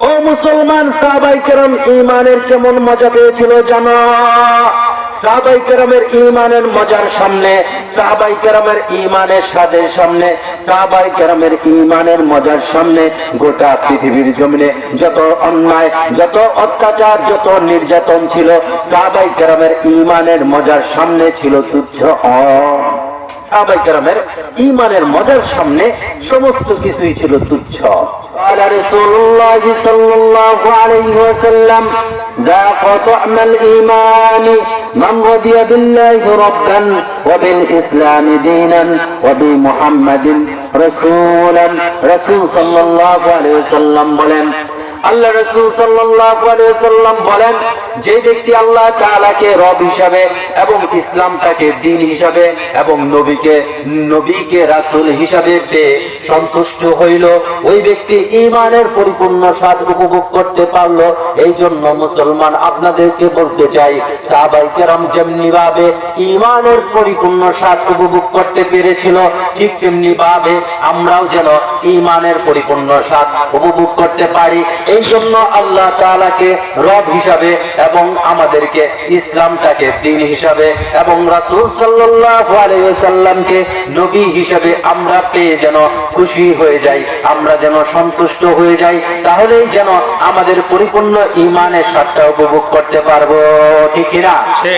ও মুসলমান, সাহাবাই কেরাম ইমানের কেমন মজা পেয়েছিল জানো? সাহাবাই কেরামের ইমানের মজার সামনে, সাহাবাই কেরামের ইমানের স্বাদের সামনে, সাহাবাই কেরামের ইমানের মজার সামনে গোটা পৃথিবীর জমিনে যত অন্যায়, যত অত্যাচার, যত নির্যাতন ছিল, সাহাবাই কেরামের ইমানের মজার সামনে ছিল তুচ্ছ অ। সাহাবাই কেরামের ইমানের মজার সামনে সমস্ত কিছুই ছিল তুচ্ছ قال رسول الله صلى الله عليه وسلم ذاق طعم الإيمان من رضي بالله ربا وبالإسلام دينا وبمحمد رسولا رسول صلى الله عليه وسلم বলেন আল্লাহ রসুল সাল্লাম বলেন, যে ব্যক্তি আল্লাহ তাআলাকে রব হিসাবে এবং ইসলামটাকে দিন হিসাবে এবং নবীকে নবীকে রাসূল হিসাবে পেয়ে সন্তুষ্ট হইল, ওই ব্যক্তি ইমানের পরিপূর্ণ স্বাদ উপভোগ করতে পারল। এই জন্য মুসলমান আপনাদেরকে বলতে চাই, সাহাবাই কেরাম যেমনি ভাবে ইমানের পরিপূর্ণ স্বাদ উপভোগ করতে পেরেছিল, ঠিক তেমনি ভাবে আমরাও যেন ইমানের পরিপূর্ণ স্বাদ উপভোগ করতে পারি। এই জন্য আল্লাহ তাআলাকে রব হিসাবে এবং আমাদেরকে ইসলামটাকে দিন হিসাবে এবং রাসূল সাল্লাল্লাহু আলাইহি নবী হিসাবে আমরা পেয়ে যেন খুশি হয়ে যাই, আমরা যেন সন্তুষ্ট হয়ে যাই, তাহলেই যেন আমাদের পরিপূর্ণ ইমানের স্বাদটা উপভোগ করতে পারব। ঠিক ঠিক।